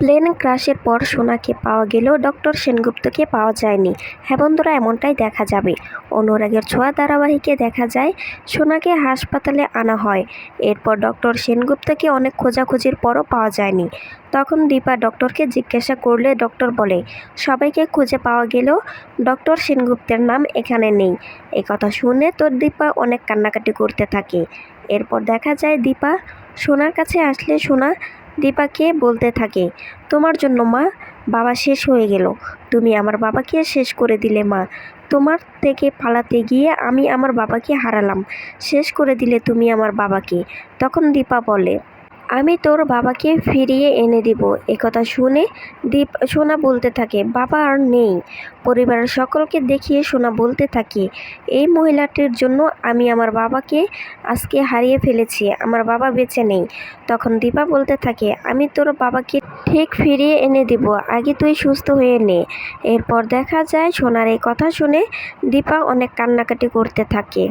Plane ক্রাশের পর সোনাকে পাওয়া গেলেও ডক্টর সেনগুপ্তকে পাওয়া যায়নি। হ্যাঁ বন্ধুরা, এমনটাই দেখা যাবে। অনুরাগের ছোঁয়া ধারাবাহিকে দেখা যায়, সোনাকে হাসপাতালে আনা হয়। এরপর ডক্টর সেনগুপ্তকে অনেক খোঁজাখুঁজির পরও পাওয়া যায়নি। তখন দীপা ডক্টরকে জিজ্ঞাসা করলে ডক্টর বলে, সবাইকে খুঁজে পাওয়া গেলেও ডক্টর সেনগুপ্তের নাম এখানে নেই। কথা শুনে তোর দীপা অনেক কান্নাকাটি করতে থাকে। এরপর দেখা যায় দীপা সোনার কাছে আসলে সোনা দীপাকে বলতে থাকে, তোমার জন্য মা, বাবা শেষ হয়ে গেল। তুমি আমার বাবাকে শেষ করে দিলে মা। তোমার থেকে পালাতে গিয়ে আমি আমার বাবাকে হারালাম। শেষ করে দিলে তুমি আমার বাবাকে। তখন দীপা বলে আমি তোর বাবাকে ফিরিয়ে এনে দিব। একথা শুনে দীপ সোনা বলতে থাকে, বাবা আর নেই। পরিবারের সকলকে দেখিয়ে সোনা বলতে থাকে, এই মহিলাটির জন্য আমি আমার বাবাকে আজকে হারিয়ে ফেলেছি, আমার বাবা বেঁচে নেই। তখন দীপা বলতে থাকে, আমি তোর বাবাকে ঠিক ফিরিয়ে এনে দিব, আগে তুই সুস্থ হয়ে নে। এরপর দেখা যায় সোনার এই কথা শুনে দীপা অনেক কান্নাকাটি করতে থাকে।